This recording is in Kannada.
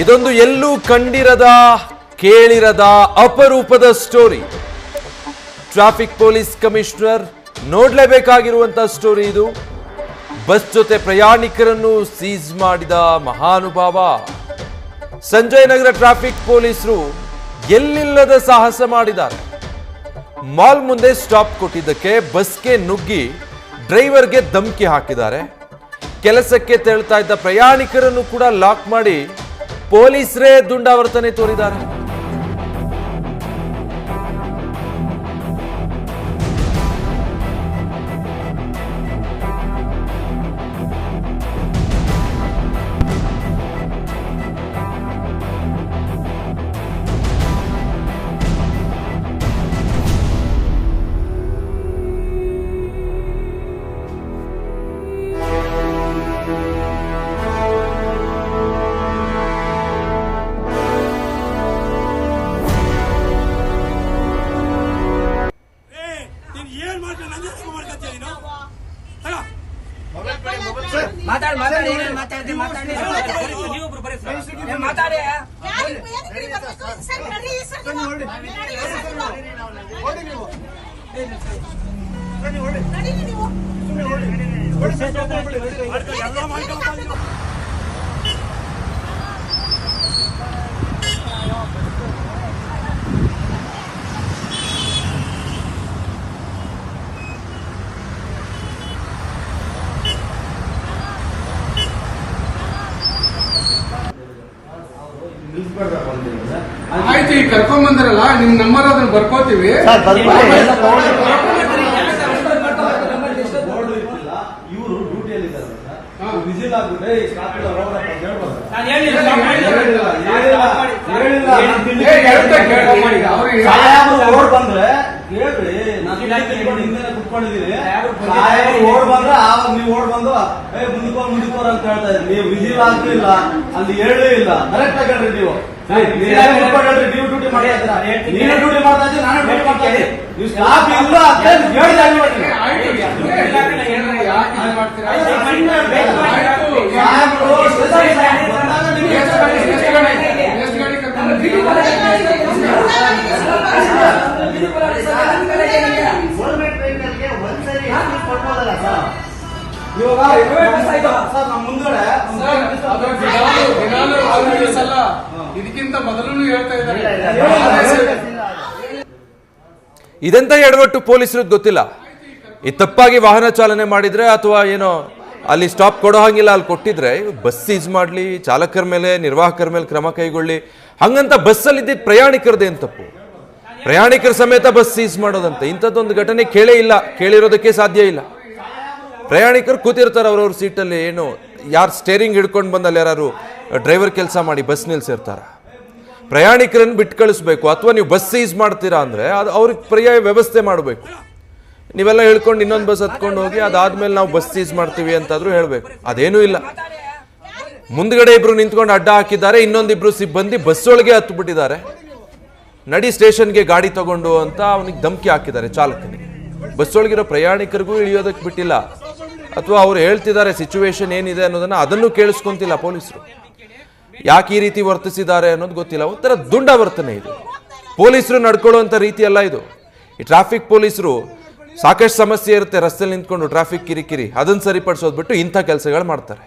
ಇದೊಂದು ಎಲ್ಲೂ ಕಂಡಿರದ, ಕೇಳಿರದ ಅಪರೂಪದ ಸ್ಟೋರಿ. ಟ್ರಾಫಿಕ್ ಪೊಲೀಸ್ ಕಮಿಷನರ್ ನೋಡಲೇಬೇಕಾಗಿರುವಂತಹ ಸ್ಟೋರಿ ಇದು. ಬಸ್ ಜೊತೆ ಪ್ರಯಾಣಿಕರನ್ನು ಸೀಸ್ ಮಾಡಿದ ಮಹಾನುಭಾವ. ಸಂಜಯ್ ನಗರ ಟ್ರಾಫಿಕ್ ಪೊಲೀಸರು ಎಲ್ಲಿಲ್ಲದ ಸಾಹಸ ಮಾಡಿದ್ದಾರೆ. ಮಾಲ್ ಮುಂದೆ ಸ್ಟಾಪ್ ಕೊಟ್ಟಿದ್ದಕ್ಕೆ ಬಸ್ಗೆ ನುಗ್ಗಿ ಡ್ರೈವರ್ಗೆ ಧಮಕಿ ಹಾಕಿದ್ದಾರೆ. ಕೆಲಸಕ್ಕೆ ತೆರಳ್ತಾ ಇದ್ದ ಪ್ರಯಾಣಿಕರನ್ನು ಕೂಡ ಲಾಕ್ ಮಾಡಿ ಪೊಲೀಸರೇ ದುಂಡಾವರ್ತನೆ ತೋರಿದ್ದಾರೆ. ಏನ್ ಮಾಡ್ಕೊಂಡು ನಂಗೆ ತಗೋ ಮಾಡ್ಕೊತೀಯ ನೀನು? ತಗೋ. ಮಾತಾಡಿ ಮಾತಾಡಿ ಏನೇನ್ ಮಾತಾಡಿ ನೀವೊಬ್ರು ಬರೀ ಏನ್ ಮಾತಾಡಿ. ಯಾರಿಗೂ ಏನಕ್ಕೆ ಹಿಡಿಬೇಕು? ಸರ್, ನಡೀರಿ ಸರ್ ನೀವು. ನಡೀರಿ ಸರ್ ನೀವು. ನಡೀರಿ ನೀವು. ಎಲ್ಲ ಮಾಡ್ಕೊಂಡು ಬಂದು. ಆಯ್ತು ಈಗ ಕರ್ಕೊಂಡ್ ಬಂದಿರಲ್ಲ ನಿಮ್ ನಂಬರ್ ಅದನ್ನ ಬರ್ಕೋತೀವಿ. ಇವರು ಡ್ಯೂಟಿಯಲ್ಲಿ ವಿಸಿಲ್ ಹೇಳಿಲ್ಲ ಹೇಳಿಲ್ಲ, ಅವ್ರಿಗೆ ಬಂದ್ರೆ ಹೇಳ್ರಿ ಓಡ್ ಬಂದ್ರೆ ಆವಾಗ ನೀವು ಓಡ್ ಬಂದು ಏ ಮುಂದಕ್ಕೋರ್ ಅಂತ ಹೇಳ್ತಾ ಇದ್ರಿ ನೀವು ಇಲ್ಲ ಅಲ್ಲಿ ಹೇಳಲೇ ಇಲ್ಲ. ಕರೆಕ್ಟ್ ಆಗಿ ಹೇಳ್ರಿ ನೀವು. ನೀವು ಡ್ಯೂಟಿ ಇದ್ದೀರಾ? ನೀನು ಡ್ಯೂಟಿ ಮಾಡ್ತಾ ನಾನು ಡ್ಯೂಟಿ ಮಾಡ್ತಾ ಇದ್ದೀನಿ ನೀವು ಸ್ಟಾಪ್ ಇಲ್ಲ ಅಂತ ಹೇಳಿದ ಏ, ಆಯ್ತು ಹೇಳ್ರಿ, ಯಾಕೆ ಇದು ಮಾಡ್ತೀರಾ? ಆಯ್ತು, ಸಾಹೇಬ್ರು ಸ್ಟೇಷನ್ಗೆ ಬಂದಾಗ ನಿಮ್ಗೆ ಎಷ್ಟು ಗಾಡಿ ಎಷ್ಟು ಗಾಡಿ ಎಷ್ಟು ಗಾಡಿ ಕರ್ಕೊಂಡ್ ಬಂದಿದ್ದೀರಿ? ಇವಾಗ ಸರ್ ನಮ್ಮ ಮುಂದ್ಗಡೆ ಒಂದು ಸರ್, ಅದು ದಿನಾಲು ದಿನಾಲು ಅವ್ರು ನಿಲ್ಲಿಸಲ್ಲ. ಇದಕ್ಕಿಂತ ಮೊದಲು ಹೇಳ್ತಾ ಇದ್ದಾರೆ. ಇದೆಂತ ಎಡವಟ್ಟು ಪೊಲೀಸರು ಗೊತ್ತಿಲ್ಲ. ಈ ತಪ್ಪಾಗಿ ವಾಹನ ಚಾಲನೆ ಮಾಡಿದ್ರೆ ಅಥವಾ ಏನೋ ಅಲ್ಲಿ ಸ್ಟಾಪ್ ಕೊಡೋ ಹಾಗಿಲ್ಲ ಅಲ್ಲಿ ಕೊಟ್ಟಿದ್ರೆ ಬಸ್ ಸೀಸ್ ಮಾಡಲಿ ಚಾಲಕರ ಮೇಲೆ ನಿರ್ವಾಹಕರ ಮೇಲೆ ಕ್ರಮ ಕೈಗೊಳ್ಳಿ. ಹಂಗಂತ ಬಸ್ಸಲ್ಲಿ ಇದ್ದಿದ್ದ ಪ್ರಯಾಣಿಕರದೇನು ತಪ್ಪು? ಪ್ರಯಾಣಿಕರ ಸಮೇತ ಬಸ್ ಸೀಸ್ ಮಾಡೋದಂತೆ. ಇಂಥದ್ದೊಂದು ಘಟನೆ ಕೇಳೇ ಇಲ್ಲ. ಕೇಳಿರೋದಕ್ಕೆ ಸಾಧ್ಯ ಇಲ್ಲ. ಪ್ರಯಾಣಿಕರು ಕೂತಿರ್ತಾರೆ ಅವ್ರವ್ರ ಸೀಟಲ್ಲಿ. ಏನು, ಯಾರು ಸ್ಟೇರಿಂಗ್ ಹಿಡ್ಕೊಂಡು ಬಂದಲ್ಲಿ ಯಾರು ಡ್ರೈವರ್ ಕೆಲಸ ಮಾಡಿ ಬಸ್ ನಿಲ್ಲಿಸಿರ್ತಾರೆ ಪ್ರಯಾಣಿಕರನ್ನು ಬಿಟ್ಟು ಕಳಿಸ್ಬೇಕು ಅಥವಾ ನೀವು ಬಸ್ ಸೀಸ್ ಮಾಡ್ತೀರಾ ಅಂದರೆ ಅದು ಅವ್ರಿಗೆ ಪರ್ಯಾಯ ವ್ಯವಸ್ಥೆ ಮಾಡಬೇಕು. ನೀವೆಲ್ಲ ಹೇಳ್ಕೊಂಡು ಇನ್ನೊಂದು ಬಸ್ ಹತ್ಕೊಂಡು ಹೋಗಿ ಅದಾದ್ಮೇಲೆ ನಾವು ಬಸ್ ಸೀಸ್ ಮಾಡ್ತೀವಿ ಅಂತಾದ್ರೂ ಹೇಳಬೇಕು. ಅದೇನೂ ಇಲ್ಲ. ಮುಂದ್ಗಡೆ ಇಬ್ರು ನಿಂತ್ಕೊಂಡು ಅಡ್ಡ ಹಾಕಿದ್ದಾರೆ, ಇನ್ನೊಂದಿಬ್ರು ಸಿಬ್ಬಂದಿ ಬಸ್ ಒಳಗೆ ಹತ್ತು ಬಿಟ್ಟಿದ್ದಾರೆ ನಡಿ ಸ್ಟೇಷನ್ಗೆ ಗಾಡಿ ತಗೊಂಡು ಅಂತ ಅವನಿಗೆ ಧಮಕಿ ಹಾಕಿದ್ದಾರೆ ಚಾಲಕನಿಗೆ. ಬಸ್ ಒಳಗಿರೋ ಪ್ರಯಾಣಿಕರಿಗೂ ಇಳಿಯೋದಕ್ಕೆ ಬಿಟ್ಟಿಲ್ಲ. ಅಥವಾ ಅವ್ರು ಹೇಳ್ತಿದ್ದಾರೆ ಸಿಚುವೇಶನ್ ಏನಿದೆ ಅನ್ನೋದನ್ನ ಅದನ್ನು ಕೇಳಿಸ್ಕೊಂತಿಲ್ಲ ಪೊಲೀಸರು. ಯಾಕೆ ಈ ರೀತಿ ವರ್ತಿಸಿದ್ದಾರೆ ಅನ್ನೋದು ಗೊತ್ತಿಲ್ಲ. ಒಂಥರ ದುಂಡ ವರ್ತನೆ ಇದು. ಪೊಲೀಸರು ನಡ್ಕೊಳ್ಳುವಂಥ ರೀತಿ ಅಲ್ಲ ಇದು. ಈ ಟ್ರಾಫಿಕ್ ಪೊಲೀಸರು ಸಾಕಷ್ಟು ಸಮಸ್ಯೆ ಇರುತ್ತೆ ರಸ್ತೆಯಲ್ಲಿ ನಿಂತ್ಕೊಂಡು ಟ್ರಾಫಿಕ್ ಕಿರಿಕಿರಿ, ಅದನ್ನು ಸರಿಪಡಿಸೋದು ಬಿಟ್ಟು ಇಂಥ ಕೆಲಸಗಳು ಮಾಡ್ತಾರೆ.